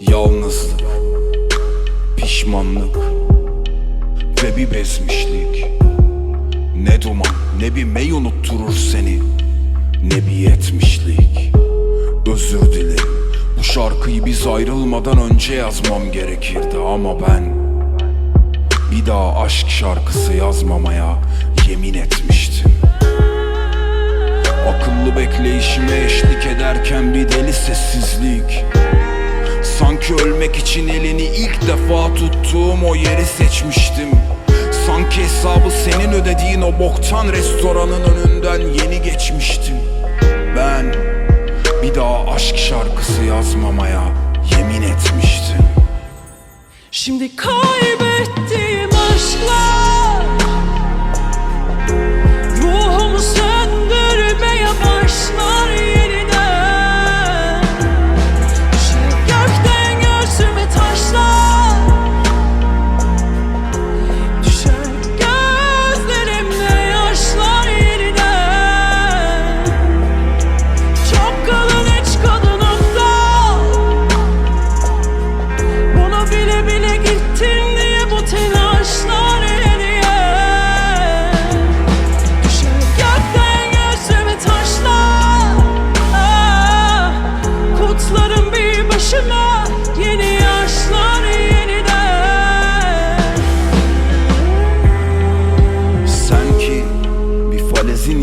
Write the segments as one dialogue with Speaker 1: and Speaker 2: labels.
Speaker 1: Yalnızlık, pişmanlık ve bir bezmişlik. Ne duman ne bir mey unutturur seni. Ne bir yetmişlik. Özür dilerim. Bu şarkıyı biz ayrılmadan önce yazmam gerekirdi ama ben Bir daha aşk şarkısı yazmamaya yemin etmiştim. Akıllı bekleyişime eşlik ederken bir deli sessizlik. Sanki ölmek için elini ilk defa tuttuğum o yeri seçmiştim. Sanki hesabı senin ödediğin o boktan restoranın önünden yeni geçmiştim. Ben bir daha aşk şarkısı yazmamaya yemin etmiştim.
Speaker 2: Şimdi kaybettiğim aşklar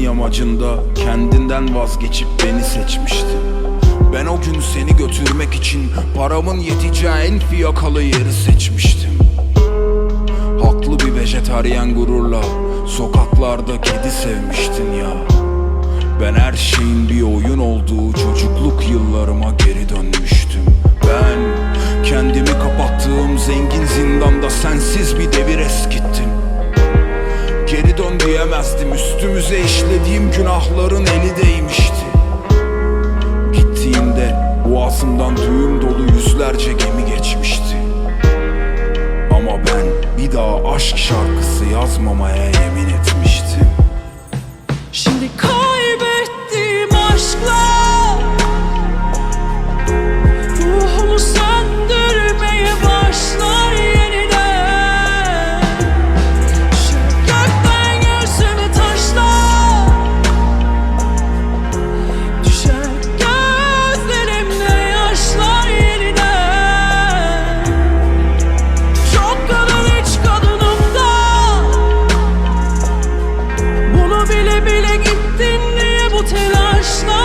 Speaker 1: yamacında kendinden vazgeçip beni seçmiştin Ben o gün seni götürmek için paramın yeteceği en fiyakalı yeri seçmiştim. Haklı bir vejetaryen gururla sokaklarda kedi sevmiştin ya. Ben her şeyin bir oyun olduğu çocukluk yıllarıma geri dönmüştüm. Ben kendimi kapattığım zengin zindanda sensiz bir görmezdim Üstümüze işlediğim günahların eli değmişti. Gittiğimde boğazımdan düğüm dolu yüzlerce gemi geçmişti. Ama ben bir daha aşk şarkısı yazmamaya yemin etmiştim. Şimdi kaybettiğim aşklar telaşla